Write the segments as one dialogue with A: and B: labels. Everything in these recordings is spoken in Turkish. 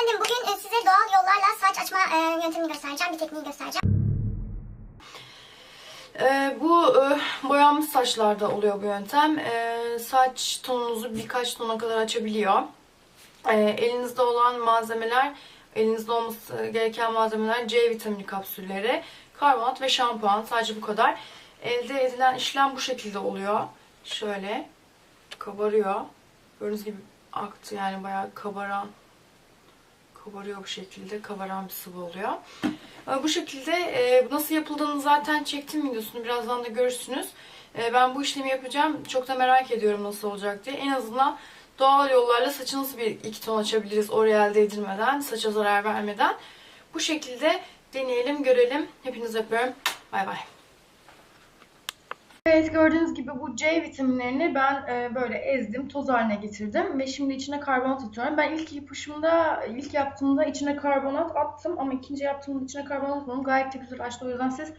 A: efendim bugün e, size doğal yollarla saç açma e, yöntemini göstereceğim, bir tekniği göstereceğim.
B: Ee, bu e, boyanmış saçlarda oluyor bu yöntem. Ee, saç tonunuzu birkaç tona kadar açabiliyor. Ee, elinizde olan malzemeler, elinizde olması gereken malzemeler C vitamini kapsülleri, karbonat ve şampuan. Sadece bu kadar. Elde edilen işlem bu şekilde oluyor. Şöyle kabarıyor. Gördüğünüz gibi aktı yani bayağı kabaran kabarıyor bu şekilde. Kabaran bir sıvı oluyor. Bu şekilde e, nasıl yapıldığını zaten çektim videosunu. Birazdan da görürsünüz. E, Ben bu işlemi yapacağım. Çok da merak ediyorum nasıl olacak diye. En azından doğal yollarla saçınızı bir iki ton açabiliriz. Oraya değdirmeden, saça zarar vermeden. Bu şekilde deneyelim, görelim. Hepinizi öpüyorum. Bay bay. Evet gördüğünüz gibi bu C vitaminlerini ben e, böyle ezdim, toz haline getirdim ve şimdi içine karbonat atıyorum. Ben ilk yapışımda, ilk yaptığımda içine karbonat attım ama ikinci yaptığımda içine karbonat atmadım. Gayet de güzel açtı. O yüzden siz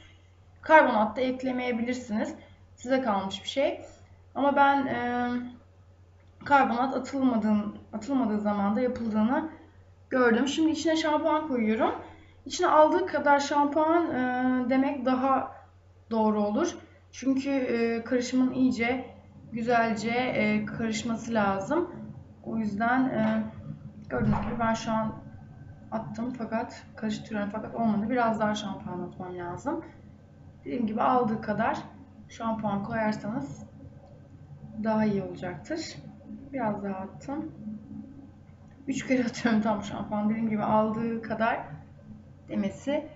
B: karbonat da eklemeyebilirsiniz. Size kalmış bir şey. Ama ben e, karbonat atılmadığın, atılmadığı zamanda yapıldığını gördüm. Şimdi içine şampuan koyuyorum. İçine aldığı kadar şampuan e, demek daha doğru olur. Çünkü e, karışımın iyice güzelce e, karışması lazım. O yüzden e, gördüğünüz gibi ben şu an attım fakat karıştırıyorum fakat olmadı. Biraz daha şampuan atmam lazım. Dediğim gibi aldığı kadar şampuan koyarsanız daha iyi olacaktır. Biraz daha attım. Üç kere atıyorum tam şampuan. Dediğim gibi aldığı kadar demesi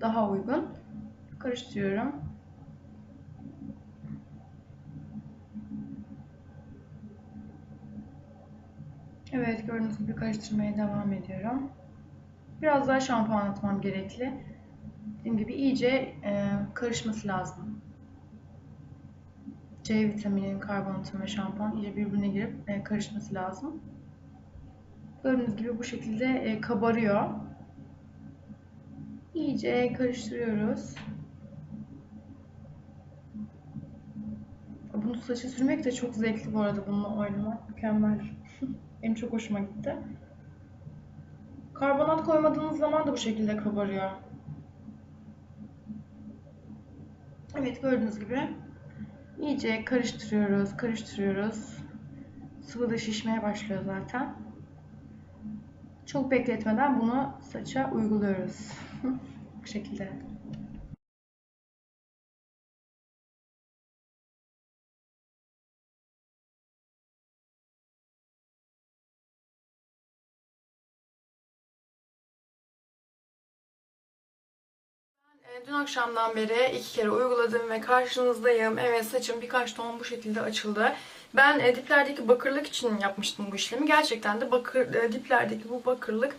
B: daha uygun. Karıştırıyorum. Evet gördüğünüz gibi karıştırmaya devam ediyorum. Biraz daha şampuan atmam gerekli. Dediğim gibi iyice e, karışması lazım. C vitaminin, karbonatın ve şampuan iyice birbirine girip e, karışması lazım. Gördüğünüz gibi bu şekilde e, kabarıyor. İyice karıştırıyoruz. Bunu saça sürmek de çok zevkli bu arada bununla oynamak. Mükemmel. Benim çok hoşuma gitti. Karbonat koymadığınız zaman da bu şekilde kabarıyor. Evet gördüğünüz gibi iyice karıştırıyoruz, karıştırıyoruz. Sıvı da şişmeye başlıyor zaten. Çok bekletmeden bunu saça uyguluyoruz. bu şekilde. Dün akşamdan beri iki kere uyguladım ve karşınızdayım. Evet saçım birkaç ton bu şekilde açıldı. Ben e, diplerdeki bakırlık için yapmıştım bu işlemi. Gerçekten de bakır e, diplerdeki bu bakırlık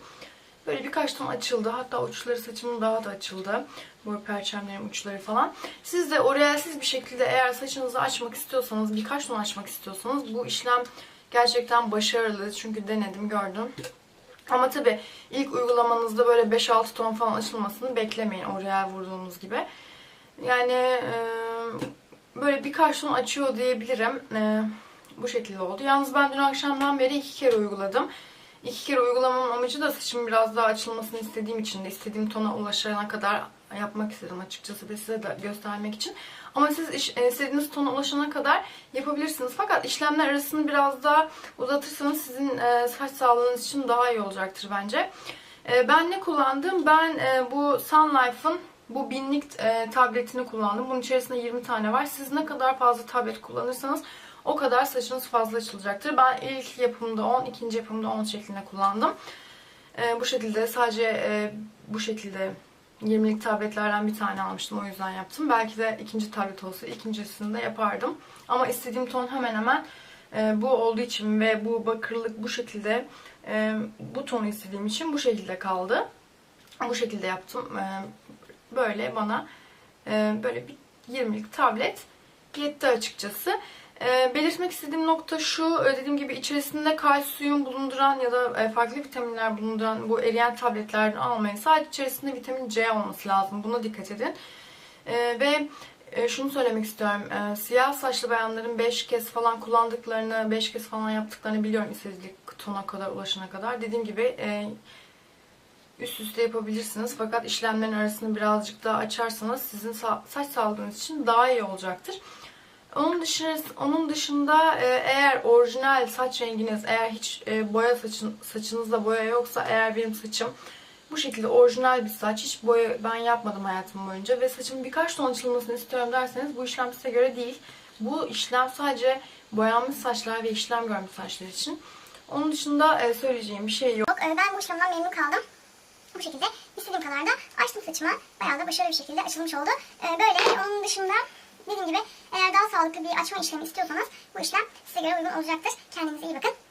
B: böyle birkaç ton açıldı. Hatta uçları saçımın daha da açıldı. Bu perçemlerin uçları falan. Siz de orayalsiz bir şekilde eğer saçınızı açmak istiyorsanız, birkaç ton açmak istiyorsanız bu işlem gerçekten başarılı. Çünkü denedim, gördüm. Ama tabi ilk uygulamanızda böyle 5-6 ton falan açılmasını beklemeyin oraya vurduğunuz gibi. Yani e, böyle birkaç ton açıyor diyebilirim. E, bu şekilde oldu. Yalnız ben dün akşamdan beri iki kere uyguladım. İki kere uygulamamın amacı da saçım biraz daha açılmasını istediğim için de istediğim tona ulaşana kadar yapmak istedim açıkçası ve size de göstermek için. Ama siz iş- e, istediğiniz tona ulaşana kadar yapabilirsiniz. Fakat işlemler arasını biraz daha uzatırsanız sizin e, saç sağlığınız için daha iyi olacaktır bence. E, Ben ne kullandım? Ben e, bu Sun Life'ın bu binlik e, tabletini kullandım. Bunun içerisinde 20 tane var. Siz ne kadar fazla tablet kullanırsanız o kadar saçınız fazla açılacaktır. Ben ilk yapımda 10, ikinci yapımda 10 şeklinde kullandım. E, bu şekilde sadece e, bu şekilde 20'lik tabletlerden bir tane almıştım. O yüzden yaptım. Belki de ikinci tablet olsa ikincisini de yapardım. Ama istediğim ton hemen hemen e, bu olduğu için ve bu bakırlık bu şekilde e, bu tonu istediğim için bu şekilde kaldı. Bu şekilde yaptım. E, böyle bana e, böyle bir 20'lik tablet yetti açıkçası. E, belirtmek istediğim nokta şu, e, dediğim gibi içerisinde kalsiyum bulunduran ya da e, farklı vitaminler bulunduran bu eriyen tabletlerden almayın. Sadece içerisinde vitamin C olması lazım. Buna dikkat edin. E, ve e, şunu söylemek istiyorum. E, siyah saçlı bayanların 5 kez falan kullandıklarını, 5 kez falan yaptıklarını biliyorum istedikleri tona kadar ulaşana kadar. Dediğim gibi üst üste yapabilirsiniz. Fakat işlemlerin arasını birazcık daha açarsanız sizin sa- saç sağlığınız için daha iyi olacaktır. Onun dışında, onun dışında e, eğer orijinal saç renginiz, eğer hiç e, boya saçın, saçınızda boya yoksa, eğer benim saçım bu şekilde orijinal bir saç, hiç boya ben yapmadım hayatım boyunca ve saçımın birkaç ton açılmasını istiyorum derseniz bu işlem size göre değil. Bu işlem sadece boyanmış saçlar ve işlem görmüş saçlar için. Onun dışında e, söyleyeceğim bir şey yok.
A: Ben bu işlemden memnun kaldım. Bu şekilde istediğim kadar da açtım saçımı. Bayağı da başarılı bir şekilde açılmış oldu. Böyle onun dışında dediğim gibi eğer daha sağlıklı bir açma işlemi istiyorsanız bu işlem size göre uygun olacaktır. Kendinize iyi bakın.